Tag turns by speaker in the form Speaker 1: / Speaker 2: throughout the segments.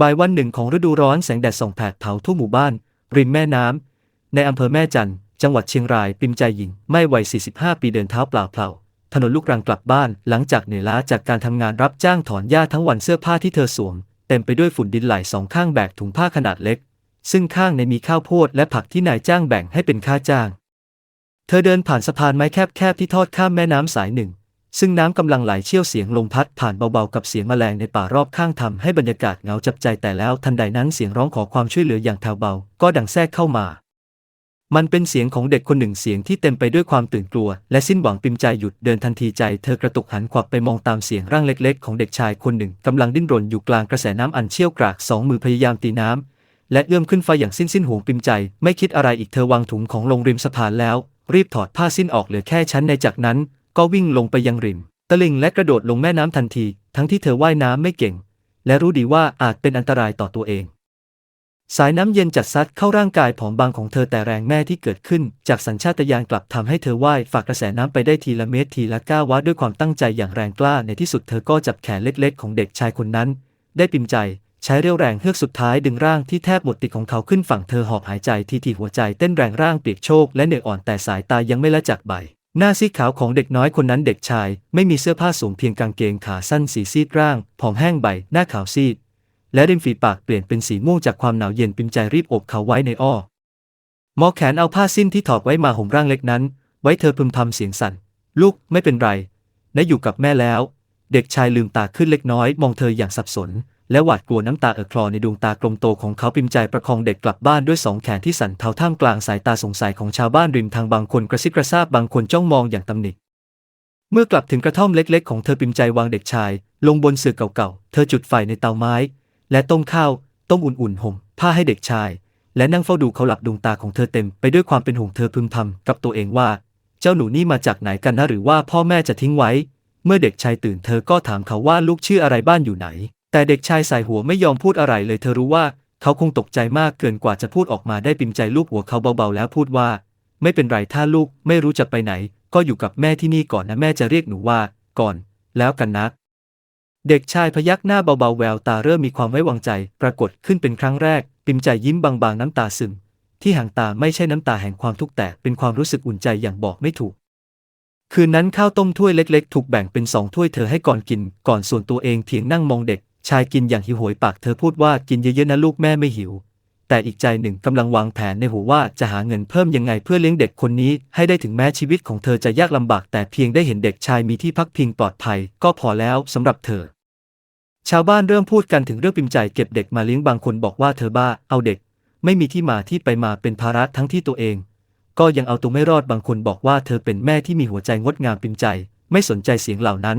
Speaker 1: บ่ายวันหนึ่งของฤดูร้อนแสงแดดส่องแผดเผาทั่วหมู่บ้าน ริมแม่น้ำ ในอำเภอแม่จันจังหวัดเชียงราย ปิมใจหญิง ไม่วัย 45 ปีเดินเท้าเปล่าเปล่าถนนลูกรังกลับบ้านหลังจากเหนื่อยล้าจากการทำงานรับจ้างถอนหญ้าทั้งวันเสื้อผ้าที่เธอสวม เต็มไปด้วยฝุ่นดินไหลสองข้างแบกถุงผ้าขนาดเล็ก ซึ่งข้างในมีข้าวโพดและผักที่นายจ้างแบ่งให้เป็นค่าจ้าง เธอเดินผ่านสะพานไม้แคบๆที่ทอดข้ามแม่น้ำสายหนึ่ง ซึ่งน้ำกำลังไหลเชี่ยวเสียงลมพัดผ่านเบาๆกับเสียงแมลงในป่ารอบข้างทำให้บรรยากาศเหงาจับใจแต่แล้วทันใดนั้นเสียงร้องขอความช่วยเหลืออย่างแผ่วเบา ก็ดังแทรกเข้ามา มันเป็นเสียงของเด็กคนหนึ่งเสียงที่เต็มไปด้วยความตื่นกลัว และสิ้นหวังปิมใจหยุดเดินทันทีใจ เธอกระตุกหันขวับไปมองตามเสียงร่างเล็กๆ ของเด็กชายคนหนึ่งกำลังดิ้นรนอยู่กลางกระแสน้ำอันเชี่ยวกรากสองมือพยายามตีน้ำและเอื้อมขึ้นไฟอย่างสิ้นสิ้นห่วงปิมใจ ไม่คิดอะไรอีกเธอวางถุงของลงริมสะพานแล้ว รีบถอดผ้าสิ้นออกเหลือแค่ชั้นในจากนั้น ก็วิ่งลงไปยังริม ตะลิงและกระโดดลงแม่น้ำทันที ทั้งที่เธอว่ายน้ำไม่เก่ง และรู้ดีว่าอาจเป็นอันตรายต่อตัวเอง สายน้ำเย็นจัดซัดเข้าร่างกายผอมบางของเธอแต่แรงแม่ที่เกิดขึ้น จากสัญชาตญาณกลับทำให้เธอว่ายฝากกระแสน้ำไปได้ทีละเมตรทีละก้าววัดด้วยความตั้งใจอย่างแรงกล้าในที่สุดเธอก็จับแขนเล็กๆ ของเด็กชายคนนั้น ได้ปิมใจใช้เรี่ยวแรงเฮือกสุดท้ายดึงร่างที่แทบหมดติดของเขาขึ้นฝั่งเธอหอบหายใจทีทีหัวใจเต้นแรงร่างเปียกโชกและเหนื่อยอ่อนแต่สายตายังไม่ละจากใบ หน้าซีดขาวของเด็กน้อยคนนั้นเด็กชาย ไม่มีเสื้อผ้าสวมเพียงกางเกงขาสั้นสีซีดร่างผอมแห้งใบหน้าขาวซีด และริมฝีปากเปลี่ยนเป็นสีม่วงจากความหนาวเย็นปิมใจรีบอบเขาไว้ในอ้อหมอแขนเอาผ้าสิ้นที่ถอดไว้มาห่มร่างเล็กนั้น ไว้เธอพึมพำเสียงสั่น ลูกไม่เป็นไรนะอยู่กับแม่แล้ว เด็กชายลืมตาขึ้นเล็กน้อย มองเธออย่างสับสน และหวาดกลัวน้ำตาเอ่อคลอในดวงตากลมโตของเขาปิมใจประคองเด็กกลับบ้านด้วยสองแขนที่สั่นเทาท่ามกลางสายตาสงสัยของชาวบ้านริมทางบางคนกระซิบกระซาบบางคนจ้องมองอย่างตำหนิเมื่อกลับถึงกระท่อมเล็ก ๆ ของเธอปิมใจวางเด็กชาย ลงบนเสื่อเก่าๆ เธอจุดไฟในเตาไม้ และต้มข้าว ต้มอุ่นๆห่มผ้าให้เด็กชาย และนั่งเฝ้าดูเขาหลับดวงตาของเธอเต็มไปด้วยความเป็นห่วงเธอพึมพำกับตัวเองว่า เจ้าหนูนี่มาจากไหนกันนะหรือว่าพ่อแม่จะทิ้งไว้ เมื่อเด็กชายตื่นเธอก็ถามเขาว่าลูกชื่ออะไรบ้านอยู่ไหน แต่เด็กชายสายหัวไม่ยอมพูดอะไรเลยเธอรู้ว่า เขาคงตกใจมากเกินกว่าจะพูดออกมาได้ปิมใจลูกหัวเขาเบาๆแล้วพูดว่า ไม่เป็นไรถ้าลูกไม่รู้จะไปไหน ก็อยู่กับแม่ที่นี่ก่อนนะแม่จะเรียกหนูว่า ก่อน แล้วกันนะเด็กชายพยักหน้าเบาๆแววตาเริ่มมีความไว้วางใจ ปรากฏขึ้นเป็นครั้งแรก ปิมใจยิ้มบางๆน้ำตาซึมที่หางตาไม่ใช่น้ำตาแห่งความทุกข์แต่เป็นความรู้สึกอุ่นใจอย่างบอกไม่ถูก คืนนั้นข้าวต้มถ้วยเล็กๆ ถูกแบ่งเป็นสองถ้วยเธอให้ก่อนกิน ก่อนส่วนตัวเองเพียงนั่งมองเด็ก ชายกินอย่างหิวโหยปากเธอพูดว่ากินเยอะๆนะลูกแม่ไม่หิว แต่อีกใจหนึ่งกำลังวางแผนในหัวว่าจะหาเงินเพิ่มยังไงเพื่อเลี้ยงเด็กคนนี้ ให้ได้ถึงแม้ชีวิตของเธอจะยากลำบาก แต่เพียงได้เห็นเด็กชายมีที่พักพิงปลอดภัย ก็พอแล้วสำหรับเธอ ชาวบ้านเริ่มพูดกันถึงเรื่องปิมใจเก็บเด็กมาเลี้ยงบางคนบอกว่าเธอบ้าเอาเด็ก ไม่มีที่มาที่ไปมาเป็นภาระทั้งที่ตัวเอง ก็ยังเอาตัวไม่รอดบางคนบอกว่าเธอเป็นแม่ที่มีหัวใจงดงามปิมใจ ไม่สนใจเสียงเหล่านั้น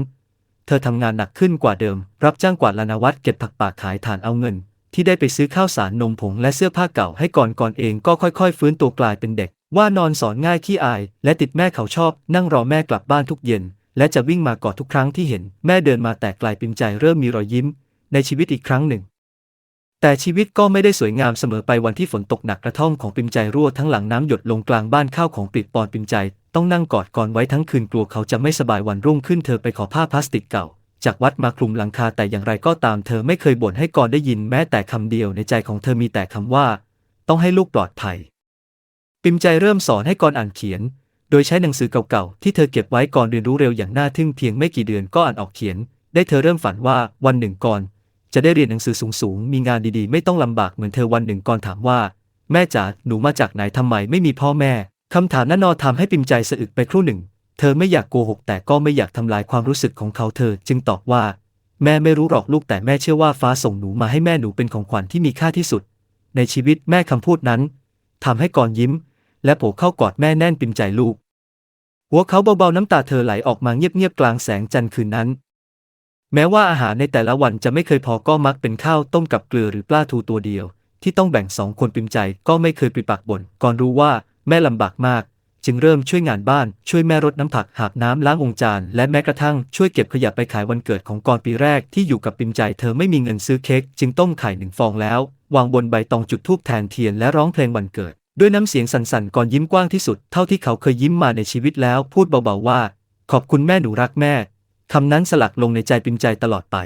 Speaker 1: เธอทำงานหนักขึ้นกว่าเดิม รับจ้างกวาดลานวัดเก็บผักป่าขายฐานเอาเงิน ที่ได้ไปซื้อข้าวสารนมผงและเสื้อผ้าเก่าให้ก่อนก่อนเองก็ค่อยๆ ฟื้นตัวกลายเป็นเด็ก ว่านอนสอนง่ายขี้อาย และติดแม่เขาชอบ นั่งรอแม่กลับบ้านทุกเย็น และจะวิ่งมากอดทุกครั้งที่เห็น แม่เดินมาแต่กลายปิมใจเริ่มมีรอยยิ้ม ในชีวิตอีกครั้งหนึ่ง แต่ชีวิตก็ไม่ได้สวยงามเสมอไปวันที่ฝนตกหนักกระท่อมของปิมใจรั่วทั้งหลังน้ำหยดลงกลางบ้านข้าวของปิดปอนปิมใจ ต้องนั่งกอดกอนไว้ทั้งคืนกลัวเขาจะไม่สบายวันรุ่งขึ้นเธอไปขอผ้าพลาสติกเก่า จากวัดมาคลุมหลังคาแต่อย่างไรก็ตามเธอไม่เคยบ่นให้กอนได้ยินแม้แต่คำเดียวในใจของเธอมีแต่คำว่า ต้องให้ลูกปลอดภัย ปิมใจเริ่มสอนให้กอนอ่านเขียน โดยใช้หนังสือเก่าๆที่เธอเก็บไว้ก่อนเรียนรู้เร็วอย่างน่าทึ่งเพียงไม่กี่เดือนก็อ่านออกเขียน ได้เธอเริ่มฝันว่าวันหนึ่งก่อน จะได้เรียนหนังสือสูงๆ มีงานดีๆ ไม่ต้องลำบากเหมือนเธอวันหนึ่งก่อนถามว่า แม่จ๋าหนูมาจากไหนทำไมไม่มีพ่อแม่คำถามนั้นนอทำให้ปิมใจสะอึกไปครู่หนึ่ง เธอไม่อยากโกหกแต่ก็ไม่อยากทำลายความรู้สึกของเขาเธอ จึงตอบว่า แม่ไม่รู้หรอกลูกแต่แม่เชื่อว่าฟ้าส่งหนูมาให้แม่หนูเป็นของขวัญที่มีค่าที่สุด ในชีวิตแม่คำพูดนั้นทำให้ก่อนยิ้ม และโผล่เข้ากอดแม่แน่นปิมใจลูกหัวเขาเบาๆน้ำตาเธอไหลออกมาเงียบๆกลางแสงจันทร์คืนนั้น แม้ว่าอาหารในแต่ละวันจะไม่เคยพอก็มักเป็นข้าวต้มกับเกลือหรือปลาทูตัวเดียว ที่ต้องแบ่งสองคนปิมใจก็ไม่เคยปริปากบ่นก่อนรู้ว่าแม่ลำบากมาก จึงเริ่มช่วยงานบ้าน ช่วยแม่รดน้ำผักหาบน้ำล้างองจาน และแม้กระทั่งช่วยเก็บขยะไปขายวันเกิดของกรปีแรกที่อยู่กับปิมใจ เธอไม่มีเงินซื้อเค้กจึงต้มไข่หนึ่งฟองแล้ว วางบนใบตองจุดธูปแทนเทียนและร้องเพลงวันเกิด ด้วยน้ำเสียงสั่นๆก่อนยิ้มกว้างที่สุดเท่าที่เขาเคยยิ้มมาในชีวิตแล้ว พูดเบาๆว่า ขอบคุณแม่หนูรักแม่ คำนั้นสลักลงในใจปิมใจตลอดไป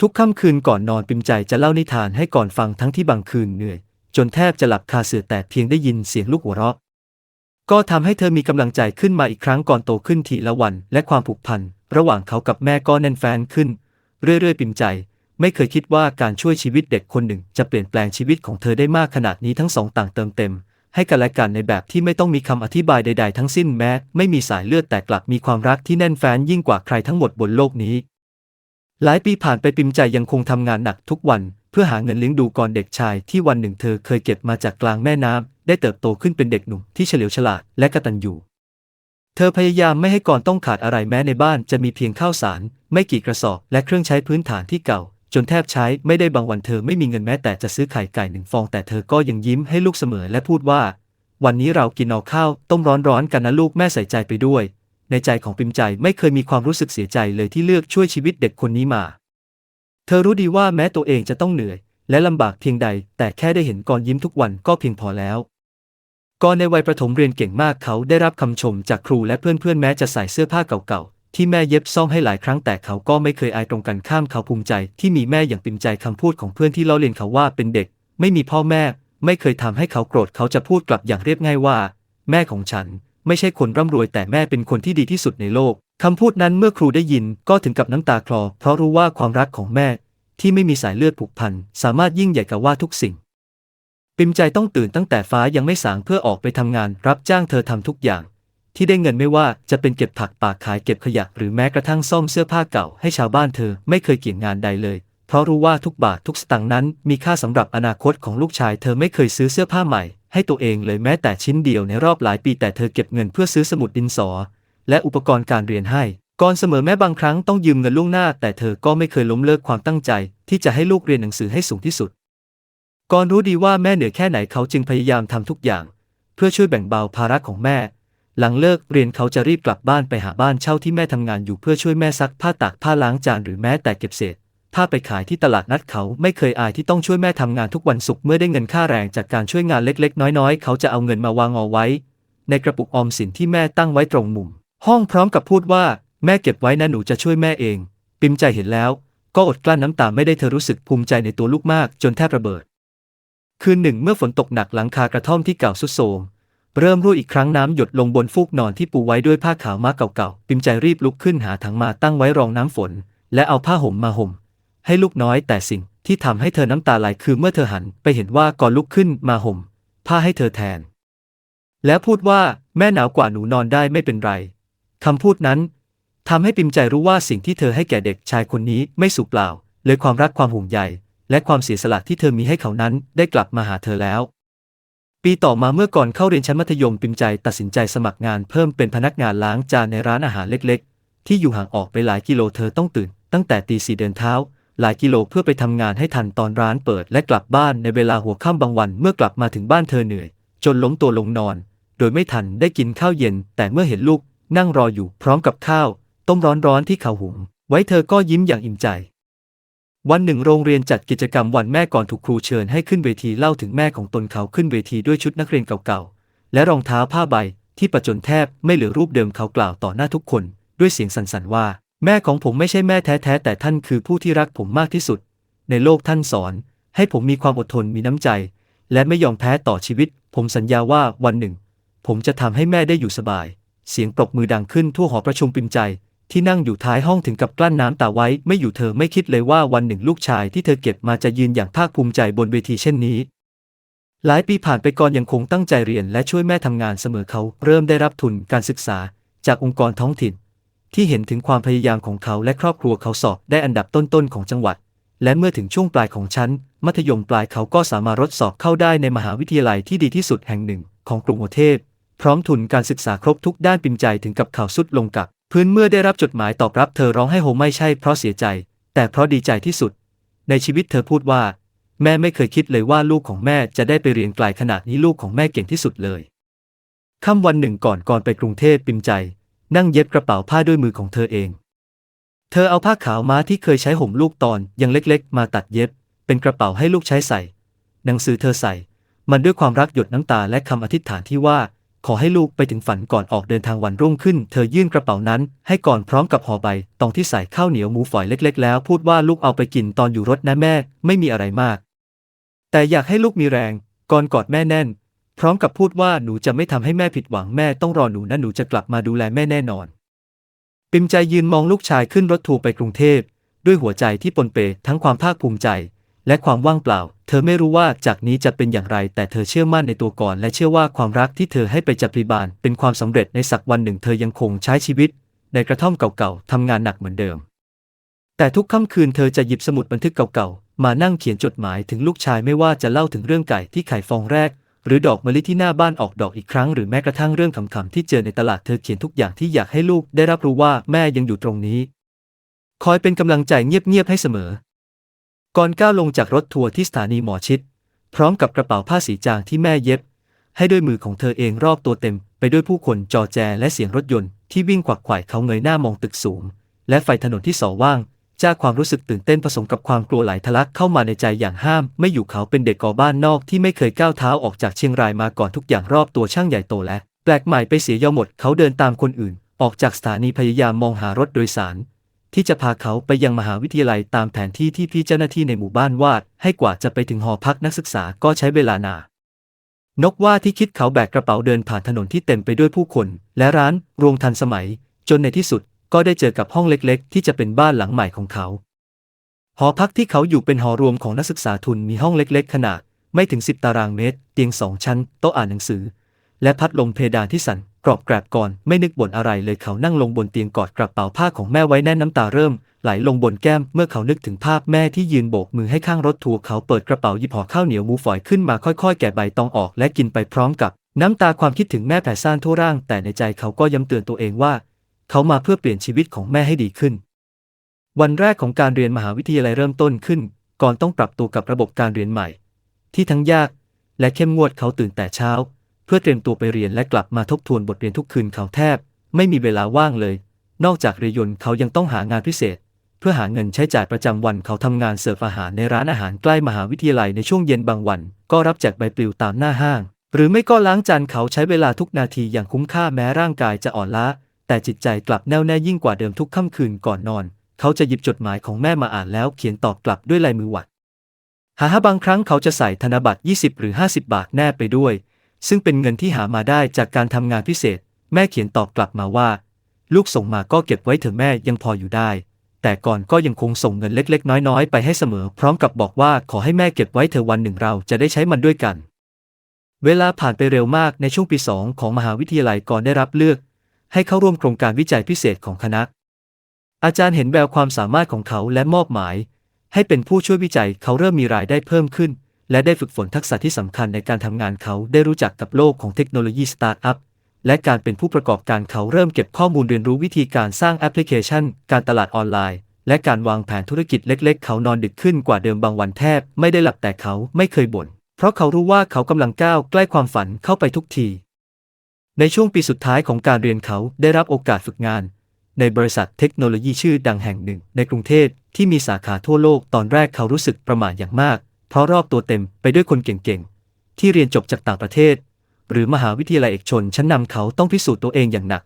Speaker 1: ทุกค่ำคืนก่อนนอนปิมใจจะเล่านิทานให้ก่อนฟังทั้งที่บางคืนเหนื่อย จนแทบจะหลับคาเสือแต่เพียงได้ยินเสียงลูกหัวเราะ ก็ทำให้เธอมีกำลังใจขึ้นมาอีกครั้งก่อนโตขึ้นทีละวัน และความผูกพันระหว่างเขากับแม่ก็แน่นแฟนขึ้น เรื่อยๆ ปิมใจ ไม่เคยคิดว่าการช่วยชีวิตเด็กคนหนึ่ง จะเปลี่ยนแปลงชีวิตของเธอได้มากขนาดนี้ทั้งสองต่างเติมเต็ม ให้กันและกันในแบบที่ไม่ต้องมีคำอธิบายใด ๆ ทั้งสิ้นแม้ ไม่มีสายเลือดแต่กลับมีความรักที่แน่นแฟ้นยิ่งกว่าใครทั้งหมดบนโลกนี้ หลายปีผ่านไปปิมใจยังคงทำงานหนักทุกวัน เพื่อหาเงินเลี้ยงดูก่อนเด็กชายที่วันหนึ่งเธอเคยเก็บมาจากกลางแม่น้ำได้เติบโตขึ้นเป็นเด็กหนุ่มที่เฉลียวฉลาดและกตัญญูเธอพยายามไม่ให้ก่อนต้องขาดอะไรแม้ในบ้านจะมีเพียงข้าวสาร ไม่กี่กระสอบและเครื่องใช้พื้นฐานที่เก่า จนแทบใช้ไม่ได้บางวันเธอไม่มีเงินแม้แต่จะซื้อไข่ไก่หนึ่งฟอง แต่เธอก็ยังยิ้มให้ลูกเสมอและพูดว่า วันนี้เรากินเอาข้าว ต้มร้อนๆกันนะลูกแม่ใส่ใจไปด้วย ในใจของปิมใจไม่เคยมีความรู้สึกเสียใจเลยที่เลือกช่วยชีวิตเด็กคนนี้มา เธอรู้ดีว่าแม้ตัวเองจะต้องเหนื่อย และลำบากเพียงใด แต่แค่ได้เห็นกรยิ้มทุกวันก็เพียงพอแล้วกรในวัยประถมเรียนเก่งมากเขาได้รับคำชมจากครูและเพื่อนๆแม้จะใส่เสื้อผ้าเก่าๆ ที่แม่เย็บซ่อมให้หลายครั้งแต่เขาก็ไม่เคยอายตรงกันข้ามเขาภูมิใจ ที่มีแม่อย่างปิมใจคำพูดของเพื่อนที่เล่าเรียนเขาว่าเป็นเด็ก ไม่มีพ่อแม่ ไม่เคยทำให้เขาโกรธเขาจะพูดกลับอย่างเรียบง่ายว่า แม่ของฉัน ไม่ใช่คนร่ำรวยแต่แม่เป็นคนที่ดีที่สุดในโลกคำพูดนั้นเมื่อครูได้ยินก็ถึงกับน้ำตาคลอ เพราะรู้ว่าความรักของแม่ ที่ไม่มีสายเลือดผูกพัน สามารถยิ่งใหญ่กว่าทุกสิ่ง ปิมใจต้องตื่นตั้งแต่ฟ้ายังไม่สางเพื่อออกไปทำงาน รับจ้างเธอทำทุกอย่าง ที่ได้เงินไม่ว่าจะเป็นเก็บผักปากขายเก็บขยะหรือแม้กระทั่งซ่อมเสื้อผ้าเก่าให้ชาวบ้านเธอไม่เคยเกี่ยงงานใดเลย เพราะรู้ว่าทุกบาททุกสตางค์นั้นมีค่าสำหรับอนาคตของลูกชาย เธอไม่เคยซื้อเสื้อผ้าใหม่ ให้ตัวเองเลยแม้แต่ชิ้นเดียวในรอบหลายปีแต่เธอเก็บเงินเพื่อซื้อสมุดดินสอ และอุปกรณ์การเรียนให้ ก่อนเสมอแม้บางครั้งต้องยืมเงินล่วงหน้า แต่เธอก็ไม่เคยล้มเลิกความตั้งใจ ที่จะให้ลูกเรียนหนังสือให้สูงที่สุดก่อนรู้ดีว่าแม่เหนื่อยแค่ไหนเขาจึงพยายามทำทุกอย่าง เพื่อช่วยแบ่งเบาภาระของแม่ หลังเลิกเรียนเขาจะรีบกลับบ้านไปหาบ้านเช่าที่แม่ทำงานอยู่เพื่อช่วยแม่ซักผ้าตากผ้าล้างจานหรือแม้แต่เก็บเศษผ้าไปขายที่ตลาดนัดเขาไม่เคยอายที่ต้องช่วยแม่ทำงานทุกวันศุกร์เมื่อได้เงินค่าแรงจากการช่วยงานเล็กๆ น้อยๆ เขาจะเอาเงินมาวางเอาไว้ ในกระปุกออมสินที่แม่ตั้งไว้ตรงมุม ห้องพร้อมกับพูดว่าแม่เก็บไว้นะหนูจะช่วยแม่เอง ปิมใจเห็นแล้ว ก็อดกลั้นน้ำตาไม่ได้เธอรู้สึกภูมิใจในตัวลูกมากจนแทบระเบิด คืนหนึ่งเมื่อฝนตกหนักหลังคากระท่อมที่เก่าสุดโทรม เริ่มรั่วอีกครั้งน้ำหยดลงบนฟูกนอนที่ปูไว้ด้วยผ้าขาวม้าเก่าๆ ปิมใจรีบลุกขึ้นหาถังมาตั้งไว้รองน้ำฝน และเอาผ้าห่มมาห่ม ให้ลูกน้อยแต่สิ่งที่ทำให้เธอน้ำตาไหลคือเมื่อเธอหันไปเห็นว่าก่อนลุกขึ้นมาห่ม ผ้าให้เธอแทน แล้วพูดว่าแม่หนาวกว่าหนูนอนได้ไม่เป็นไรคำพูดนั้นทำให้ปิมใจรู้ว่าสิ่งที่เธอให้แก่เด็กชายคนนี้ไม่สูญเปล่า เลยความรักความห่วงใยและความเสียสละที่เธอมีให้เขานั้นได้กลับมาหาเธอแล้ว ปีต่อมาเมื่อก่อนเข้าเรียนชั้นมัธยมปิมใจตัดสินใจสมัครงานเพิ่มเป็นพนักงานล้างจานในร้านอาหารเล็กๆ ที่อยู่ห่างออกไปหลายกิโลเธอต้องตื่น ตั้งแต่ตีสี่เดินเท้า หลายกิโลเพื่อไปทำงานให้ทันตอนร้านเปิดและกลับบ้านในเวลาหัวค่ำบางวันเมื่อกลับมาถึงบ้านเธอเหนื่อย จนล้มตัวลงนอน โดยไม่ทันได้กินข้าวเย็น แต่เมื่อเห็นลูกนั่งรออยู่พร้อมกับข้าว ต้มร้อนๆที่เขาหุงไว้เธอก็ยิ้มอย่างอิ่มใจ วันหนึ่งโรงเรียนจัดกิจกรรมวันแม่ก่อนถูกครูเชิญให้ขึ้นเวทีเล่าถึงแม่ของตนเขาขึ้นเวทีด้วยชุดนักเรียนเก่าๆ และรองเท้าผ้าใบที่ประจนแทบไม่เหลือรูปเดิมเขากล่าวต่อหน้าทุกคน ด้วยเสียงสั่นๆว่า แม่ของผมไม่ใช่แม่แท้ๆแต่ท่านคือผู้ที่รักผมมากที่สุด ในโลกท่านสอน ให้ผมมีความอดทนมีน้ำใจ และไม่ยอมแพ้ต่อชีวิต ผมสัญญาว่าวันหนึ่ง ผมจะทำให้แม่ได้อยู่สบาย เสียงปรบมือดังขึ้นทั่วหอประชุมปิมใจ ที่นั่งอยู่ท้ายห้องถึงกับกลั้นน้ำตาไว้ไม่อยู่เธอไม่คิดเลยว่าวันหนึ่งลูกชายที่เธอเก็บมาจะยืนอย่างภาคภูมิใจบนเวทีเช่นนี้ หลายปีผ่านไปก่อนยังคงตั้งใจเรียนและช่วยแม่ทำงานเสมอเขาเริ่มได้รับทุนการศึกษาจากองค์กรท้องถิ่น ที่เห็นถึงความพยายามของเขาและครอบครัวเขาสอบได้อันดับต้นๆของจังหวัด และเมื่อถึงช่วงปลายของชั้น มัธยมปลายเขาก็สามารถรดสอบเข้าได้ในมหาวิทยาลัยที่ดีที่สุดแห่งหนึ่งของกรุงเทพพร้อมทุนการศึกษาครบทุกด้านปิมใจถึงกับเขาสุดลงกับ พื้นเมื่อได้รับจดหมายตอบรับเธอร้องไห้โฮไม่ใช่เพราะเสียใจ แต่เพราะดีใจที่สุด ในชีวิตเธอพูดว่า แม่ไม่เคยคิดเลยว่าลูกของแม่จะได้ไปเรียนไกลขนาดนี้ลูกของแม่เก่งที่สุดเลยค่ำวันหนึ่งก่อนก่อนไปกรุงเทพปิมใจ นั่งเย็บกระเป๋าผ้าด้วยมือของเธอเอง เธอเอาผ้าขาวม้าที่เคยใช้ห่มลูกตอนยังเล็กๆ มาตัดเย็บ เป็นกระเป๋าให้ลูกใช้ใส่ หนังสือเธอใส่ มันด้วยความรักหยดน้ำตาและคำอธิษฐานที่ว่า ขอให้ลูกไปถึงฝันก่อนออกเดินทางวันรุ่งขึ้น เธอยื่นกระเป๋านั้น ให้ก่อนพร้อมกับห่อใบตองที่ใส่ข้าวเหนียวหมูฝอยเล็ก ๆ แล้ว พูดว่าลูกเอาไปกินตอนอยู่รถนะแม่ ไม่มีอะไรมาก แต่อยากให้ลูกมีแรง ก่อนกอดแม่แน่น พร้อมกับพูดว่าหนูจะไม่ทำให้แม่ผิดหวังแม่ต้องรอหนูนะหนูจะกลับมาดูแลแม่แน่นอน ปิมใจยืนมองลูกชายขึ้นรถทัวร์ไปกรุงเทพด้วยหัวใจที่ปนเปทั้งความภาคภูมิใจ และความว่างเปล่า เธอไม่รู้ว่าจากนี้จะเป็นอย่างไร แต่เธอเชื่อมั่นในตัวก่อนและเชื่อว่าความรักที่เธอให้ไปจับปริบาลเป็นความสำเร็จในสักวันหนึ่งเธอยังคงใช้ชีวิต ในกระท่อมเก่าๆทำงานหนักเหมือนเดิม แต่ทุกค่ำคืนเธอจะหยิบสมุดบันทึกเก่าๆ มานั่งเขียนจดหมายถึงลูกชายไม่ว่าจะเล่าถึงเรื่องไก่ที่ไข่ฟองแรก หรือดอกมะลิที่หน้าบ้านออกดอกอีกครั้งหรือแม้กระทั่งเรื่องขำๆที่เจอในตลาดเธอเขียนทุกอย่างที่อยากให้ลูกได้รับรู้ว่าแม่ยังอยู่ตรงนี้ คอยเป็นกำลังใจเงียบๆให้เสมอ ก่อนก้าวลงจากรถทัวร์ที่สถานีหมอชิด พร้อมกับกระเป๋าผ้าสีจางที่แม่เย็บ ให้ด้วยมือของเธอเองรอบตัวเต็ม ไปด้วยผู้คนจอแจและเสียงรถยนต์ที่วิ่งขวักไขว่เขาเงยหน้ามองตึกสูง และไฟถนนที่สอว่าง จ้าความรู้สึกตื่นเต้นผสมกับความกลัวไหลทะลักเข้ามาในใจอย่างห้าม ไม่อยู่เขาเป็นเด็กก่อบ้านนอกที่ไม่เคยก้าวเท้าออกจากเชียงรายมาก่อนทุกอย่างรอบตัวช่างใหญ่โตและ แปลกใหม่ไปเสียยอหมดเขาเดินตามคนอื่น ออกจากสถานีพยายามมองหารถโดยสาร ที่จะพาเขาไปยังมหาวิทยาลัยตามแผนที่ที่พี่เจ้าหน้าที่ในหมู่บ้านวาด ให้กว่าจะไปถึงหอพักนักศึกษาก็ใช้เวลานานกว่าที่คิดเขาแบกกระเป๋าเดินผ่านถนนที่เต็มไปด้วยผู้คน และร้านรวงทันสมัย จนในที่สุดก็ได้เจอกับห้องเล็กๆ ที่จะเป็นบ้านหลังใหม่ของเขา หอพักที่เขาอยู่เป็นหอรวมของนักศึกษาทุนมีห้องเล็ก ๆ ขนาด ไม่ถึง 10 ตารางเมตร เตียงสองชั้น โต๊ะอ่านหนังสือ และพัดลมเพดานที่สั่น กรอบแกรบก่อนไม่นึกบ่นอะไรเลยเขานั่งลงบนเตียงกอดกระเป๋าผ้าของแม่ไว้แน่นน้ำตาเริ่ม ไหลลงบนแก้มเมื่อเขานึกถึงภาพแม่ที่ยืนโบกมือให้ข้างรถทัวร์เขาเปิดกระเป๋าหยิบห่อข้าวเหนียวหมูฝอยขึ้นมาค่อยๆ แกะใบตองออกและกินไปพร้อมกับ น้ำตาความคิดถึงแม่แผ่ซ่านทั่วร่าง แต่ในใจเขาก็ย้ำเตือนตัวเองว่า เขามาเพื่อเปลี่ยนชีวิตของแม่ให้ดีขึ้น วันแรกของการเรียนมหาวิทยาลัยเริ่มต้นขึ้น ก่อนต้องปรับตัวกับระบบการเรียนใหม่ ที่ทั้งยาก และเข้มงวดเขาตื่นแต่เช้า เพื่อเตรียมตัวไปเรียนและกลับมาทบทวนบทเรียนทุกคืนเขาแทบ ไม่มีเวลาว่างเลย นอกจากเรียนยนต์เขายังต้องหางานพิเศษ เพื่อหาเงินใช้จ่ายประจำวันเขาทำงานเสิร์ฟอาหารในร้านอาหารใกล้มหาวิทยาลัยในช่วงเย็นบางวัน ก็รับแจกใบปลิวตามหน้าห้าง หรือไม่ก็ล้างจานเขาใช้เวลาทุกนาทีอย่างคุ้มค่าแม้ร่างกายจะอ่อนล้าแต่จิตใจกลับแน่วแน่ยิ่งกว่าเดิมทุกค่ำคืนก่อนนอน เขาจะหยิบจดหมายของแม่มาอ่านแล้วเขียนตอบกลับด้วยลายมือหวัดหาบางครั้งเขาจะใส่ธนบัตร 20 หรือ 50 บาทแนบไปด้วย ซึ่งเป็นเงินที่หามาได้จากการทำงานพิเศษ แม่เขียนตอบกลับมาว่า ลูกส่งมาก็เก็บไว้เถอะแม่ยังพออยู่ได้ แต่ก่อนก็ยังคงส่งเงินเล็ก ๆ น้อย ๆ ไปให้เสมอ พร้อมกับบอกว่าขอให้แม่เก็บไว้เถอะวันหนึ่งเราจะได้ใช้มันด้วยกัน เวลาผ่านไปเร็วมากในช่วงปีสองของมหาวิทยาลัยก่อนได้รับเลือก ให้เข้าร่วมโครงการวิจัยพิเศษของคณะ อาจารย์เห็นแววความสามารถของเขาและมอบหมาย ให้เป็นผู้ช่วยวิจัยเขาเริ่มมีรายได้เพิ่มขึ้น และได้ฝึกฝนทักษะที่สำคัญในการทำงานเขาได้รู้จักกับโลกของเทคโนโลยีสตาร์ทอัพและการเป็นผู้ประกอบการเขาเริ่มเก็บข้อมูลเรียนรู้วิธีการสร้างแอปพลิเคชัน การตลาดออนไลน์ และการวางแผนธุรกิจเล็ก ๆ เขานอนดึกขึ้นกว่าเดิมบางวันแทบ ไม่ได้หลับแต่เขาไม่เคยบ่นเพราะเขารู้ว่าเขากำลังก้าวใกล้ความฝันเข้าไปทุกที ในช่วงปีสุดท้ายของการเรียนเขาได้รับโอกาสฝึกงาน ในบริษัทเทคโนโลยีชื่อดังแห่งหนึ่ง ในกรุงเทพที่มีสาขาทั่วโลกตอนแรกเขารู้สึกประหม่าอย่างมาก เพราะรอบตัวเต็มไปด้วยคนเก่งๆ ที่เรียนจบจากต่างประเทศ หรือมหาวิทยาลัยเอกชนชั้นนำเขาต้องพิสูจน์ตัวเองอย่างหนัก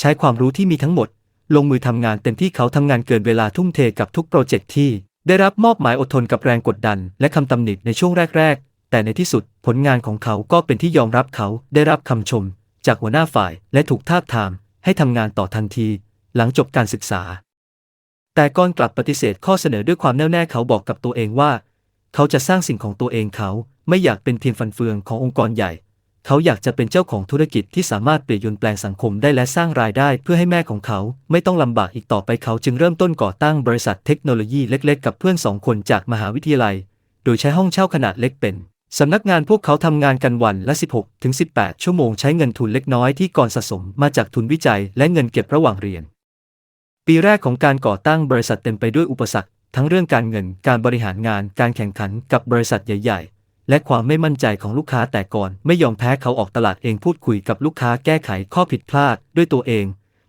Speaker 1: ใช้ความรู้ที่มีทั้งหมด ลงมือทำงานเต็มที่เขาทำงานเกินเวลาทุ่มเทกับทุกโปรเจกต์ที่ ได้รับมอบหมายอดทนกับแรงกดดัน และคำตำหนิในช่วงแรก ๆ แต่ในที่สุดผลงานของเขาก็เป็นที่ยอมรับเขาได้รับคำชม จากหัวหน้าฝ่ายและถูกทาบทาม ให้ทำงานต่อทันที หลังจบการศึกษา แต่ก่อนกลับปฏิเสธข้อเสนอด้วยความแน่วแน่เขาบอกกับตัวเองว่า เขาจะสร้างสิ่งของตัวเองเขาไม่อยากเป็นเพียงฟันเฟืองขององค์กรใหญ่ เขาอยากจะเป็นเจ้าของธุรกิจที่สามารถเปลี่ยนแปลงสังคมได้และสร้างรายได้เพื่อให้แม่ของเขาไม่ต้องลำบากอีกต่อไปเขาจึงเริ่มต้นก่อตั้งบริษัทเทคโนโลยีเล็กๆ กับเพื่อนสองคนจากมหาวิทยาลัย โดยใช้ห้องเช่าขนาดเล็กเป็นสำนักงานพวกเขาทำงานกันวันละ 16 ถึง 18 ชั่วโมงใช้เงินทุนเล็กน้อยที่ก่อนสะสมมาจากทุนวิจัยและเงินเก็บระหว่างเรียน ปีแรกของการก่อตั้งบริษัทเต็มไปด้วยอุปสรรค ทั้งเรื่องการเงินการบริหารงานการแข่งขันกับบริษัทใหญ่ ๆ และความไม่มั่นใจของลูกค้าแต่ก่อน ไม่ยอมแพ้เขาออกตลาดเองพูดคุยกับลูกค้าแก้ไขข้อผิดพลาดด้วยตัวเอง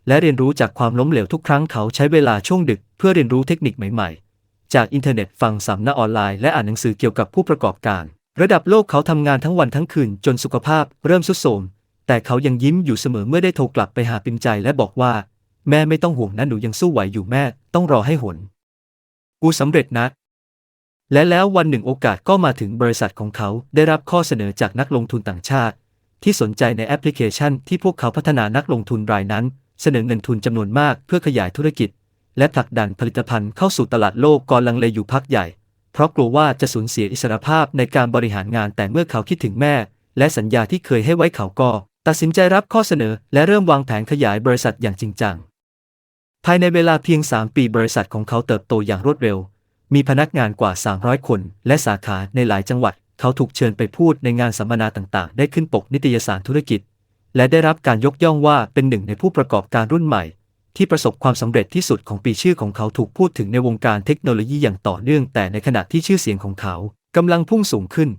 Speaker 1: และเรียนรู้จากความล้มเหลวทุกครั้งเขาใช้เวลาช่วงดึก เพื่อเรียนรู้เทคนิคใหม่ ๆ จากอินเทอร์เน็ตฟังสัมนาออนไลน์และอ่านหนังสือเกี่ยวกับผู้ประกอบการ ระดับโลกเขาทำงานทั้งวันทั้งคืนจนสุขภาพ เริ่มทรุดโทรมแต่เขายังยิ้มอยู่เสมอเมื่อได้โทรกลับไปหาปิมใจและบอกว่า แม่ไม่ต้องห่วงนะหนูยังสู้ไหวอยู่แม่ ต้องรอให้หน กูสำเร็จนะ และแล้ววันหนึ่งโอกาสก็มาถึงบริษัทของเขาได้รับข้อเสนอจากนักลงทุนต่างชาติ ที่สนใจในแอปพลิเคชันที่พวกเขาพัฒนานักลงทุนรายนั้น เสนอเงินทุนจำนวนมากเพื่อขยายธุรกิจ และผลักดันผลิตภัณฑ์เข้าสู่ตลาดโลกก่อนลังเลอยู่พักใหญ่ เพราะกลัวว่าจะสูญเสียอิสรภาพในการบริหารงานแต่เมื่อเขาคิดถึงแม่ และสัญญาที่เคยให้ไว้เขาก็ ตัดสินใจรับข้อเสนอ และเริ่มวางแผนขยายบริษัทอย่างจริงจัง ภายในเวลาเพียง 3 ปีบริษัทของเขาเติบโตอย่างรวดเร็ว มีพนักงานกว่า 300 คน และสาขาในหลายจังหวัด เขาถูกเชิญไปพูดในงานสัมมนาต่างๆ ได้ขึ้นปกนิตยสารธุรกิจ และได้รับการยกย่องว่าเป็นหนึ่งในผู้ประกอบการรุ่นใหม่ ที่ประสบความสำเร็จที่สุดของปีชื่อของเขาถูกพูดถึงในวงการเทคโนโลยีอย่างต่อเนื่อง แต่ในขณะที่ชื่อเสียงของเขากำลังพุ่งสูงขึ้น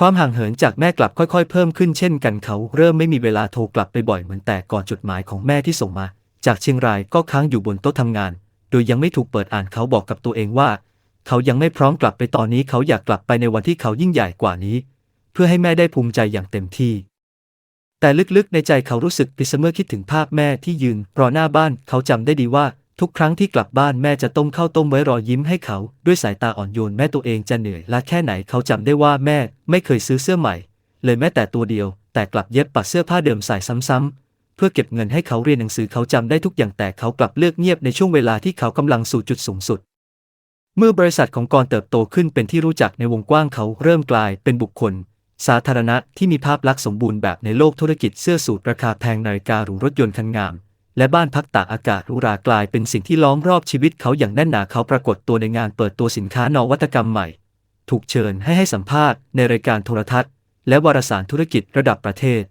Speaker 1: ความห่างเหินจากแม่กลับค่อยๆ เพิ่มขึ้นเช่นกันเขาเริ่มไม่มีเวลาโทรกลับไปบ่อยเหมือนแต่ก่อนจดหมายของแม่ที่ส่งมา จากเชียงรายก็ค้างอยู่บนโต๊ะทำงาน โดยยังไม่ถูกเปิดอ่านเขาบอกกับตัวเองว่า เขายังไม่พร้อมกลับไปตอนนี้เขาอยากกลับไปในวันที่เขายิ่งใหญ่กว่านี้ เพื่อให้แม่ได้ภูมิใจอย่างเต็มที่ แต่ลึกๆในใจเขารู้สึกผิดเสมอคิดถึงภาพแม่ที่ยืนรอหน้าบ้านเขาจำได้ดีว่าทุกครั้งที่กลับบ้านแม่จะต้มข้าวต้มไว้รอยิ้มให้เขา ด้วยสายตาอ่อนโยนแม่ตัวเองจะเหนื่อยและแค่ไหนเขาจำได้ว่าแม่ไม่เคยซื้อเสื้อใหม่ เลยแม้แต่ตัวเดียว แต่กลับเย็บปัดเสื้อผ้าเดิมใส่ซ้ำๆ พื่อเก็บเงินให้เขาเรียนหนังสือเขาจำได้ทุกอย่างแต่เขากลับเลือกเงียบในช่วงเวลาที่เขากำลังสู่จุดสูงสุด เมื่อบริษัทของกรเติบโตขึ้นเป็นที่รู้จักในวงกว้างเขาเริ่มกลายเป็นบุคคล สาธารณะที่มีภาพลักษณ์สมบูรณ์แบบในโลกธุรกิจเสื้อสูทราคาแพงนาฬิกาหรูรถยนต์คันงามและบ้านพักตากอากาศรูรากลายเป็นสิ่งที่ล้อมรอบชีวิตเขาอย่างแน่นหนาเขาปรากฏตัวในงานเปิดตัวสินค้านวัตกรรมใหม่ ถูกเชิญให้ให้สัมภาษณ์ในรายการโทรทัศน์ และวารสารธุรกิจระดับประเทศ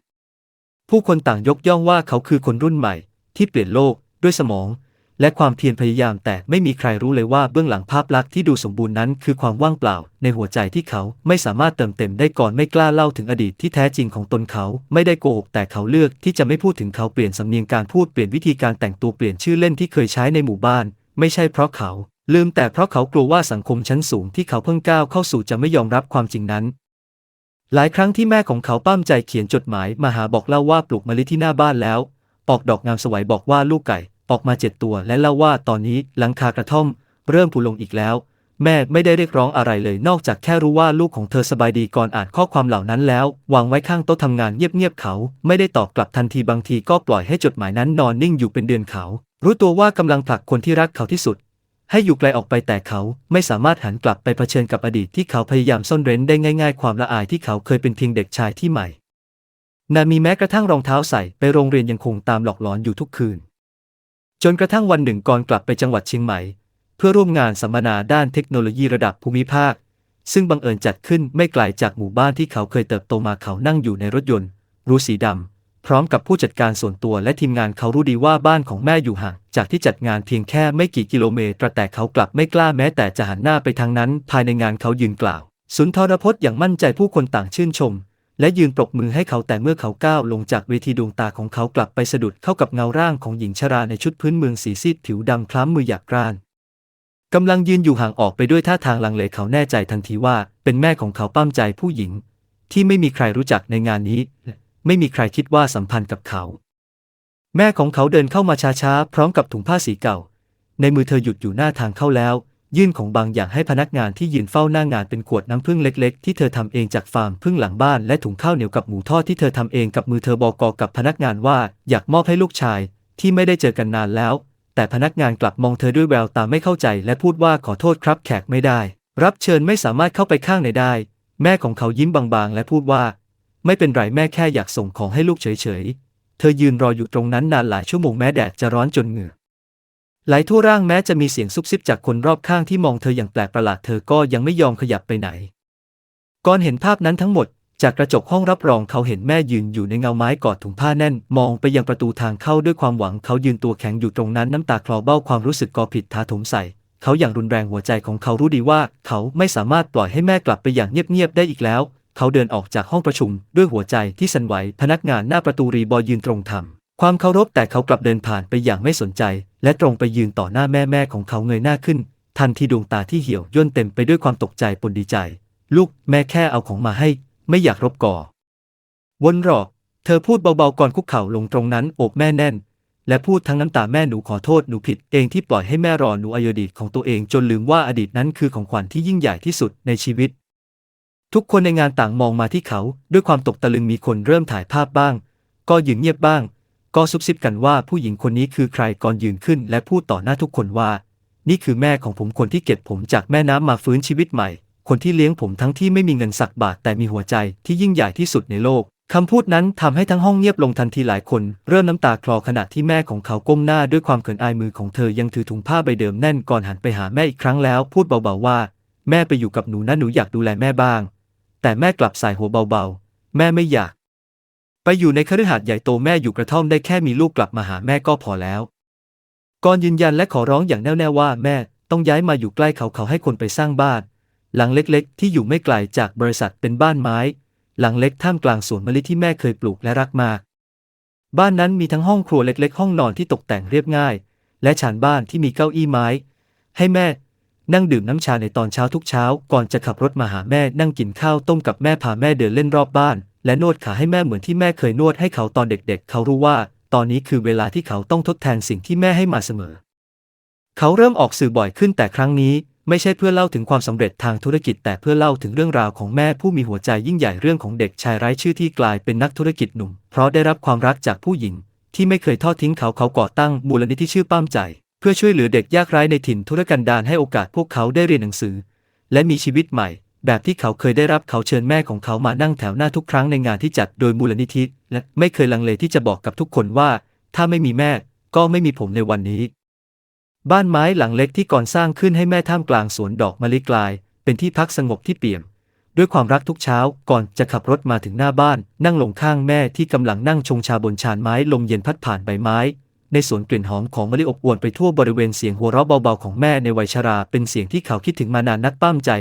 Speaker 1: ผู้คนต่างยกย่องว่าเขาคือคนรุ่นใหม่ ที่เปลี่ยนโลกด้วยสมอง และความเพียรพยายามแต่ไม่มีใครรู้เลยว่าเบื้องหลังภาพลักษณ์ที่ดูสมบูรณ์นั้น คือความว่างเปล่า ในหัวใจที่เขาไม่สามารถเติมเต็มได้ก่อนไม่กล้าเล่าถึงอดีตที่แท้จริงของตนเขาไม่ได้โกหกแต่เขาเลือกที่จะไม่พูดถึงเขาเปลี่ยนสำเนียงการพูดเปลี่ยนวิธีการแต่งตัวเปลี่ยนชื่อเล่นที่เคยใช้ในหมู่บ้าน ไม่ใช่เพราะเขาลืมแต่เพราะเขากลัวว่าสังคมชั้นสูงที่เขาเพิ่งก้าวเข้าสู่จะไม่ยอมรับความจริงนั้น หลายครั้งที่แม่ของเขาป้ามใจเขียนจดหมายมาหาบอกเล่าว่าปลูกมะลิที่หน้าบ้านแล้วปอกดอกงามสวยบอกว่าลูกไก่ออกมาเจ็ดตัวและเล่าว่าตอนนี้หลังคากระท่อม เริ่มผุลงอีกแล้ว แม่ไม่ได้เรียกร้องอะไรเลยนอกจากแค่รู้ว่าลูกของเธอสบายดีก่อนอ่านข้อความเหล่านั้นแล้ว วางไว้ข้างโต๊ะทำงานเงียบๆเขา ไม่ได้ตอบกลับทันทีบางทีก็ปล่อยให้จดหมายนั้นนอนนิ่งอยู่เป็นเดือนเขา รู้ตัวว่ากำลังผลักคนที่รักเขาที่สุด ให้อยู่ไกลออกไปแต่เขาไม่สามารถหันกลับไปเผชิญกับอดีตที่เขาพยายามซ่อนเร้นได้ง่าย ๆ ความละอายที่เขาเคยเป็นเพียงเด็กชายที่ใหม่นามีแม้กระทั่งรองเท้าใส่ไปโรงเรียนยังคงตามหลอกหลอนอยู่ทุกคืน จนกระทั่งวันหนึ่งก่อนกลับไปจังหวัดเชียงใหม่ เพื่อร่วมงานสัมมนาด้านเทคโนโลยีระดับภูมิภาค ซึ่งบังเอิญจัดขึ้นไม่ไกลจากหมู่บ้านที่เขาเคยเติบโตมาเขานั่งอยู่ในรถยนต์ รูสีดำ ร้อมกับผู้จัดการส่วนตัวและทีมงานเขารู้ดีว่าบ้านของแม่อยู่ห่างจากที่จัดงานเพียงแค่ไม่กี่กิโลเมตร แต่เขากลับไม่กล้าแม้แต่จะหันหน้าไปทางนั้น ภายในงานเขายืนกล่าว สุนทรพจน์อย่างมั่นใจผู้คนต่างชื่นชม และยืนปรบมือให้เขาแต่เมื่อเขาก้าวลงจากเวทีดวงตาของเขากลับไปสะดุดเข้ากับเงาร่างของหญิงชราในชุดพื้นเมืองสีซีดผิวดำคล้ำมือหยาบกร้านกำลังยืนอยู่ห่างออกไปด้วยท่าทางลังเลเขาแน่ใจทันทีว่า เป็นแม่ของเขาปั้มใจผู้หญิง ที่ไม่มีใครรู้จักในงานนี้ ไม่มีใครคิดว่าสัมพันธ์กับเขา แม่ของเขาเดินเข้ามาช้าๆ พร้อมกับถุงผ้าสีเก่า ในมือเธอหยุดอยู่หน้าทางเข้าแล้ว ยื่นของบางอย่างให้พนักงานที่ยืนเฝ้าหน้างานเป็นขวดน้ำผึ้งเล็กๆ ที่เธอทำเองจากฟาร์มผึ้งหลังบ้านและถุงข้าวเหนียวกับหมูทอดที่เธอทำเองกับมือเธอบอกกับพนักงานว่าอยากมอบให้ลูกชาย ที่ไม่ได้เจอกันนานแล้ว แต่พนักงานกลับมองเธอด้วยแววตาไม่เข้าใจ และพูดว่าขอโทษครับแขกไม่ได้ รับเชิญไม่สามารถเข้าไปข้างในได้ แม่ของเขายิ้มบางๆ และพูดว่า ไม่เป็นไรแม่แค่อยากส่งของให้ลูกเฉยๆ เธอยืนรออยู่ตรงนั้นนานหลายชั่วโมงแม้แดดจะร้อนจนเหงื่อไหลทั่วร่างแม้จะมีเสียงซุบซิบจากคนรอบข้างที่มองเธออย่างแปลกประหลาดเธอก็ยังไม่ยอมขยับไปไหน ก่อนเห็นภาพนั้นทั้งหมด จากกระจกห้องรับรองเขาเห็นแม่ยืนอยู่ในเงาไม้กอดถุงผ้าแน่น มองไปยังประตูทางเข้าด้วยความหวังเขายืนตัวแข็งอยู่ตรงนั้นน้ำตาคลอเบ้าความรู้สึกกอผิดทาถมใส่เขาอย่างรุนแรงหัวใจของเขารู้ดีว่า เขาไม่สามารถปล่อยให้แม่กลับไปอย่างเงียบๆได้อีกแล้ว เขาเดินออกจากห้องประชุมด้วยหัวใจที่สั่นไหวพนักงานหน้าประตูรีบอยยืนตรงทำความเคารพแต่เขากลับเดินผ่านไปอย่างไม่สนใจ และตรงไปยืนต่อหน้าแม่แม่ของเขาเงยหน้าขึ้น ทันทีดวงตาที่เหี่ยวย่นเต็มไปด้วยความตกใจปนดีใจ ลูกแม่แค่เอาของมาให้ ไม่อยากรบก่อวนรอก เธอพูดเบาๆก่อนคุกเข่าลงตรงนั้นโอบแม่แน่น และพูดทั้งน้ำตาแม่หนูขอโทษหนูผิดเองที่ปล่อยให้แม่รอหนูอดีตของตัวเองจนลืมว่าอดีตนั้นคือของขวัญที่ยิ่งใหญ่ที่สุดในชีวิต ทุกคนในงานต่างมองมาที่เขา ด้วยความตกตะลึงมีคนเริ่มถ่ายภาพบ้าง ก็ยืนเงียบบ้าง ก็ซุบซิบกันว่าผู้หญิงคนนี้คือใครก่อนยืนขึ้น และพูดต่อหน้าทุกคนว่า นี่คือแม่ของผมคนที่เก็บผมจากแม่น้ำมาฟื้นชีวิตใหม่ คนที่เลี้ยงผมทั้งที่ไม่มีเงินสักบาทแต่มีหัวใจที่ยิ่งใหญ่ที่สุดในโลกคำพูดนั้นทำให้ทั้งห้องเงียบลงทันทีหลายคน เริ่มน้ำตาคลอขณะที่แม่ของเขาก้มหน้าด้วยความเขินอายมือของเธอยังถือถุงผ้าใบเดิมแน่นก่อนหันไปหาแม่อีกครั้งแล้ว พูดเบาๆว่า แม่ไปอยู่กับหนูนะหนูอยากดูแลแม่บ้าง แต่แม่กลับสายหัวเบาๆ แม่ไม่อยาก ไปอยู่ในคฤหาสน์ใหญ่โตแม่อยู่กระท่อมได้แค่มีลูกกลับมาหาแม่ก็พอแล้วก่อนยืนยันและขอร้องอย่างแน่วแน่ว่าแม่ต้องย้ายมาอยู่ใกล้เขาเขาให้คนไปสร้างบ้าน หลังเล็กๆ ที่อยู่ไม่ไกลจากบริษัทเป็นบ้านไม้ หลังเล็กท่ามกลางสวนมะลิที่แม่เคยปลูกและรักมาก บ้านนั้นมีทั้งห้องครัวเล็กๆ ห้องนอนที่ตกแต่งเรียบง่าย และชานบ้านที่มีเก้าอี้ไม้ ให้แม่ นั่งดื่มน้ำชาในตอนเช้าทุกเช้า ก่อนจะขับรถมาหาแม่นั่งกินข้าวต้มกับแม่พาแม่เดินเล่นรอบบ้าน และนวดขาให้แม่เหมือนที่แม่เคยนวดให้เขาตอนเด็กๆเขารู้ว่า ตอนนี้คือเวลาที่เขาต้องทดแทนสิ่งที่แม่ให้มาเสมอ เขาเริ่มออกสื่อบ่อยขึ้นแต่ครั้งนี้ ไม่ใช่เพื่อเล่าถึงความสำเร็จทางธุรกิจ แต่เพื่อเล่าถึงเรื่องราวของแม่ผู้มีหัวใจยิ่งใหญ่เรื่องของเด็กชายไร้ชื่อที่กลายเป็นนักธุรกิจหนุ่ม เพราะได้รับความรักจากผู้หญิง ที่ไม่เคยทอดทิ้งเขาเขาก่อตั้งมูลนิธิชื่อป้ามใจ เพื่อช่วยเหลือเด็กยากไร้ในถิ่นธุรกันดารให้โอกาสพวกเขาได้เรียนหนังสือ และมีชีวิตใหม่ แบบที่เขาเคยได้รับเขาเชิญแม่ของเขามานั่งแถวหน้าทุกครั้งในงานที่จัดโดยมูลนิธิ และไม่เคยลังเลที่จะบอกกับทุกคนว่า ถ้าไม่มีแม่ ก็ไม่มีผมในวันนี้ บ้านไม้หลังเล็กที่ก่อนสร้างขึ้นให้แม่ท่ามกลางสวนดอกมะลิกลาย เป็นที่พักสงบที่เปี่ยมด้วยความรักทุกเช้าก่อนจะขับรถมาถึงหน้าบ้าน นั่งลงข้างแม่ที่กำลังนั่งชงชาบนชานไม้ลมเย็นพัดผ่านใบไม้ ในสวนกลิ่นหอมของมะลิอบอวลไปทั่วบริเวณเสียงหัวเราะเบาๆของแม่ในวัยชรา เป็นเสียงที่เขาคิดถึงมานานนักป้ามใจ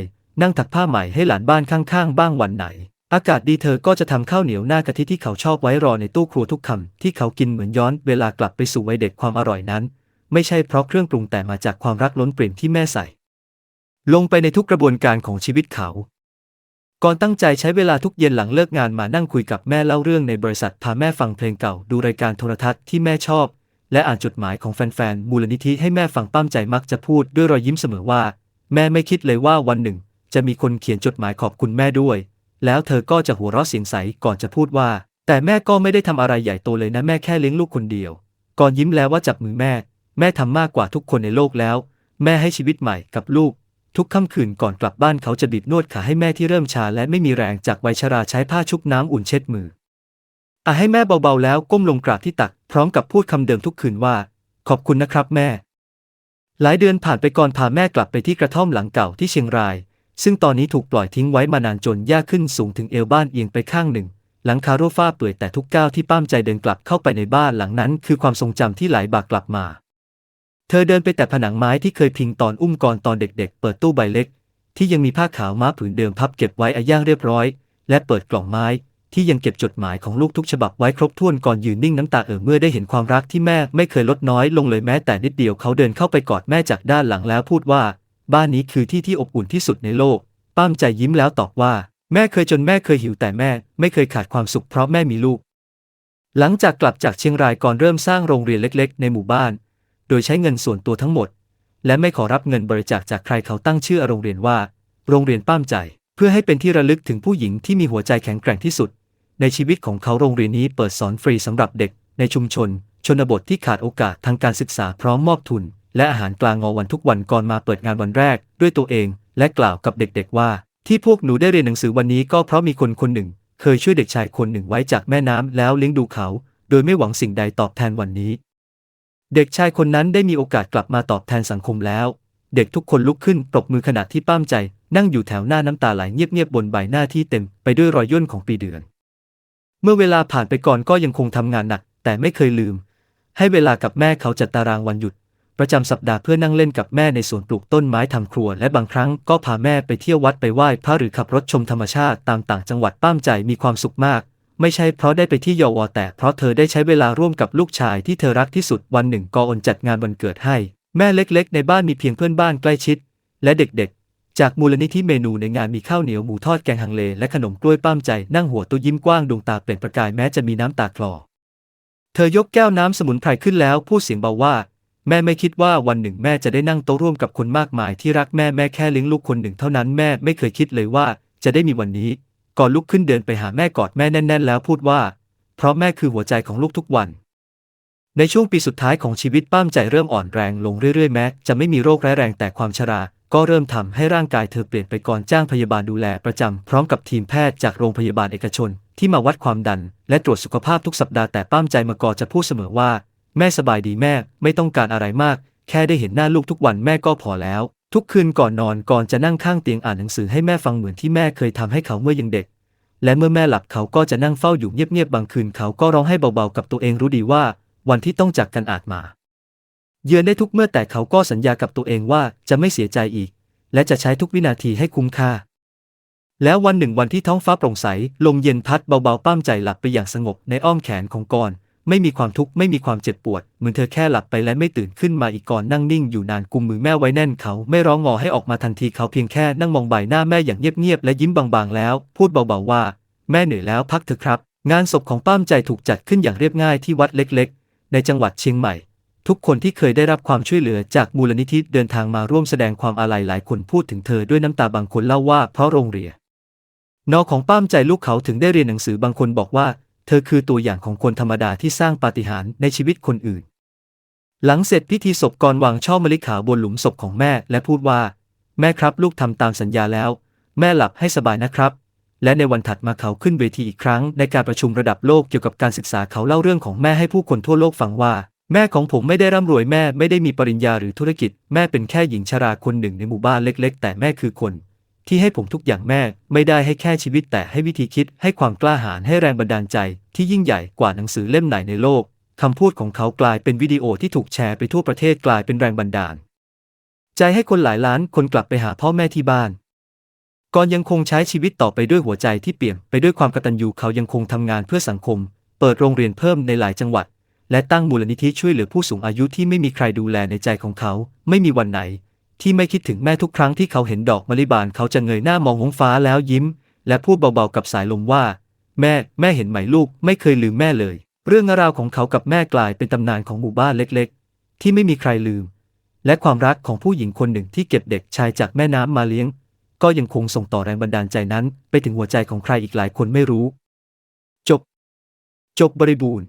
Speaker 1: นั่งถักผ้าใหม่ให้หลานบ้านข้างๆ บ้างวันไหน อากาศดีเธอก็จะทำข้าวเหนียวหน้ากะทิที่เขาชอบไว้รอในตู้ครัวทุกคำที่เขากินเหมือนย้อนเวลากลับไปสู่วัยเด็กความอร่อยนั้น ไม่ใช่เพราะเครื่องปรุงแต่มาจากความรักล้นเปลี่ยมที่แม่ใส่ ลงไปในทุกกระบวนการของชีวิตเขาก่อนตั้งใจใช้เวลาทุกเย็นหลังเลิกงานมานั่งคุยกับแม่เล่าเรื่องในบริษัทพาแม่ฟังเพลงเก่าดูรายการโทรทัศน์ที่แม่ชอบ และอ่านจดหมายของแฟนๆ มูลนิธิให้แม่ฟังป้ามใจมักจะพูดด้วยรอยยิ้มเสมอว่า แม่ไม่คิดเลยว่าวันหนึ่ง จะมีคนเขียนจดหมายขอบคุณแม่ด้วย แล้วเธอก็จะหัวเราะเสียงใสก่อนจะพูดว่า แต่แม่ก็ไม่ได้ทำอะไรใหญ่โตเลยนะแม่แค่เลี้ยงลูกคนเดียว ก่อนยิ้มแล้วว่าจับมือแม่ แม่ทำมากกว่าทุกคนในโลกแล้ว แม่ให้ชีวิตใหม่กับลูก ทุกค่ำคืนก่อนกลับบ้านเขาจะบีบนวดขาให้แม่ที่เริ่มชาและไม่มีแรงจากวัยชราใช้ผ้าชุบน้ำอุ่นเช็ดมือ อะให้แม่เบาๆแล้วก้มลงกราบที่ตัก พร้อมกับพูดคำเดิมทุกคืนว่า ขอบคุณนะครับแม่ หลายเดือนผ่านไปก่อนพาแม่กลับไปที่กระท่อมหลังเก่าที่เชียงราย ซึ่งตอนนี้ถูกปล่อยทิ้งไว้มานานจนหญ้าขึ้นสูงถึงเอวบ้านเอียงไปข้างหนึ่ง หลังคาโรฟ้าเปื่อยแต่ทุกก้าวที่ป้ามใจเดินกลับเข้าไปในบ้านหลังนั้น คือความทรงจำที่ไหลบากกลับมา เธอเดินไปแต่ผนังไม้ที่เคยพิงตอนอุ้มกอนตอนเด็ก ๆ เปิดตู้ใบเล็ก ที่ยังมีผ้าขาวม้าผืนเดิมพับเก็บไว้อาย่างเรียบร้อย และเปิดกล่องไม้ ที่ยังเก็บจดหมายของลูกทุกฉบับไว้ครบถ้วนก่อนยืนนิ่งน้ำตาเอ่อเมื่อได้เห็นความรักที่แม่ไม่เคยลดน้อยลงเลยแม้แต่นิดเดียวเขาเดินเข้าไปกอดแม่จากด้านหลังแล้วพูดว่า บ้านนี้คือที่ที่อบอุ่นที่สุดในโลก ป้ามใจยิ้มแล้วตอบว่า แม่เคยจนแม่เคยหิวแต่แม่ ไม่เคยขาดความสุขเพราะแม่มีลูก หลังจากกลับจากเชียงรายก่อนเริ่มสร้างโรงเรียนเล็ก ๆ ในหมู่บ้าน โดยใช้เงินส่วนตัวทั้งหมด และไม่ขอรับเงินบริจาคจากใครเขาตั้งชื่อโรงเรียนว่า โรงเรียนป้ามใจ เพื่อให้เป็นที่ระลึกถึงผู้หญิงที่มีหัวใจแข็งแกร่งที่สุด ในชีวิตของเขาโรงเรียนนี้เปิดสอนฟรีสำหรับเด็กในชุมชน ชนบทที่ขาดโอกาสทางการศึกษาพร้อมมอบทุน และอาหารกลางงอวันทุกวันก่อนมาเปิดงานวันแรก ด้วยตัวเองและกล่าวกับเด็กๆว่า ที่พวกหนูได้เรียนหนังสือวันนี้ก็เพราะมีคนคนหนึ่ง เคยช่วยเด็กชายคนหนึ่งไว้จากแม่น้ำแล้วเลี้ยงดูเขา โดยไม่หวังสิ่งใดตอบแทนวันนี้ เด็กชายคนนั้นได้มีโอกาสกลับมาตอบแทนสังคมแล้ว เด็กทุกคนลุกขึ้นปรบมือขณะที่ป้ามใจ นั่งอยู่แถวหน้าน้ำตาไหลเงียบๆบนใบหน้าที่เต็มไปด้วยรอยย่นของปีเดือน เมื่อเวลาผ่านไปก่อนก็ยังคงทำงานหนัก แต่ไม่เคยลืม ให้เวลากับแม่เขาจัดตารางวันหยุด ประจำสัปดาห์เพื่อนั่งเล่นกับแม่ในสวนปลูกต้นไม้ทำครัว และบางครั้งก็พาแม่ไปเที่ยววัดไปไหว้พระหรือขับรถชมธรรมชาติตามต่างจังหวัดป้ามใจมีความสุขมาก ไม่ใช่เพราะได้ไปที่เยาวแต่เพราะเธอได้ใช้เวลาร่วมกับลูกชายที่เธอรักที่สุดวันหนึ่งกออนจัดงานวันเกิดให้ แม่เล็กๆ ในบ้านมีเพียงเพื่อนบ้านใกล้ชิด และเด็กๆ จากมูลนิธิเมนูในงานมีข้าวเหนียวหมูทอดแกงฮังเลและขนมกล้วยป้ามใจนั่งหัวตัวยิ้มกว้างดวงตาเปล่งประกายแม้จะมีน้ำตาคลอ เธอยกแก้วน้ำสมุนไพรขึ้นแล้วพูดเสียงเบาว่า แม่ไม่คิดว่าวันหนึ่งแม่จะได้นั่งโต๊ะร่วมกับคนมากมายที่รักแม่แม่แค่เลี้ยงลูกคนหนึ่งเท่านั้นแม่ไม่เคยคิดเลยว่า จะได้มีวันนี้ ก่อนลุกขึ้นเดินไปหาแม่กอดแม่แน่น ๆ แล้วพูดว่า เพราะแม่คือหัวใจของลูกทุกวันในช่วงปีสุดท้ายของชีวิตป้ามใจเริ่มอ่อนแรงลงเรื่อยๆแม้จะไม่มีโรคร้ายแรงแต่ความชรา ก็เริ่มทำให้ร่างกายเธอเปลี่ยนไปก่อนจ้างพยาบาลดูแลประจำพร้อมกับทีมแพทย์จากโรงพยาบาลเอกชน ที่มาวัดความดัน และตรวจสุขภาพทุกสัปดาห์แต่ป้ามใจมากอจะพูดเสมอว่า แม่สบายดีแม่ไม่ต้องการอะไรมาก แค่ได้เห็นหน้าลูกทุกวันแม่ก็พอแล้ว ทุกคืนก่อนนอนก่อนจะนั่งข้างเตียงอ่านหนังสือให้แม่ฟังเหมือนที่แม่เคยทำให้เขาเมื่อยังเด็ก และเมื่อแม่หลับเขาก็จะนั่งเฝ้าอยู่เงียบๆบางคืนเขาก็ร้องให้เบาๆกับตัวเองรู้ดีว่า วันที่ต้องจากกันอาจมา เยือนได้ทุกเมื่อแต่เขาก็สัญญากับตัวเองว่าจะไม่เสียใจอีก และจะใช้ทุกวินาทีให้คุ้มค่า แล้ววันหนึ่งวันที่ท้องฟ้าโปร่งใส ลมเย็นพัดเบาๆป้ามใจหลับไปอย่างสงบในอ้อมแขนของกรไม่มีความทุกข์ไม่มีความเจ็บปวด เหมือนเธอแค่หลับไปและไม่ตื่นขึ้นมาอีกก่อนนั่งนิ่งอยู่นานกุมมือแม่ไว้แน่นเขาไม่ร้องงอให้ออกมาทันทีเขาเพียงแค่นั่งมองใบหน้าแม่อย่างเงียบๆและยิ้มบางๆแล้ว พูดเบาๆว่า แม่เหนื่อยแล้วพักเถอะครับ งานศพของป้ามใจถูกจัดขึ้นอย่างเรียบง่ายที่วัดเล็ก ๆ ในจังหวัดเชียงใหม่ ทุกคนที่เคยได้รับความช่วยเหลือจากมูลนิธิเดินทางมาร่วมแสดงความอาลัยหลายคนพูดถึงเธอด้วยน้ำตาบางคนเล่าว่าเพราะโรงเรียนนอของป้ามใจลูกเขาถึงได้เรียนหนังสือบางคนบอกว่า เธอคือตัวอย่างของคนธรรมดาที่สร้างปาฏิหาริย์ในชีวิตคนอื่น หลังเสร็จพิธีศพกรวางช่อมะลิขาวบนหลุมศพของแม่และพูดว่า แม่ครับลูกทำตามสัญญาแล้ว แม่หลับให้สบายนะครับ และในวันถัดมาเขาขึ้นเวทีอีกครั้ง ในการประชุมระดับโลกเกี่ยวกับการศึกษาเขาเล่าเรื่องของแม่ให้ผู้คนทั่วโลกฟังว่า แม่ของผมไม่ได้ร่ำรวยแม่ไม่ได้มีปริญญาหรือธุรกิจ แม่เป็นแค่หญิงชราคนหนึ่งในหมู่บ้านเล็ก ๆ แต่แม่คือคน ที่ให้ผมทุกอย่างแม่ ไม่ได้ให้แค่ชีวิตแต่ให้วิธีคิด ให้ความกล้าหาญให้แรงบันดาลใจ ที่ยิ่งใหญ่กว่าหนังสือเล่มไหนในโลกคำพูดของเขากลายเป็นวิดีโอที่ถูกแชร์ไปทั่วประเทศกลายเป็นแรงบันดาล ใจให้คนหลายล้านคนกลับไปหาพ่อแม่ที่บ้านก่อนยังคงใช้ชีวิตต่อไปด้วยหัวใจที่เปี่ยมไปด้วยความกตัญญูเขายังคงทำงานเพื่อสังคม เปิดโรงเรียนเพิ่มในหลายจังหวัด และตั้งมูลนิธิช่วยเหลือผู้สูงอายุที่ไม่มีใครดูแลในใจของเขา ไม่มีวันไหน ที่ไม่คิดถึงแม่ทุกครั้งที่เขาเห็นดอกมะลิบานเขาจะเงยหน้ามองหงฟ้าแล้วยิ้ม และพูดเบาๆกับสายลมว่า แม่ แม่เห็นไหมลูก ไม่เคยลืมแม่เลย เรื่องราวของเขากับแม่กลายเป็นตำนานของหมู่บ้านเล็กๆ ที่ไม่มีใครลืม และความรักของผู้หญิงคนหนึ่งที่เก็บเด็กชายจากแม่น้ำมาเลี้ยง ก็ยังคงส่งต่อแรงบันดาลใจนั้น ไปถึงหัวใจของใครอีกหลายคนไม่รู้ จบ จบบริบูรณ์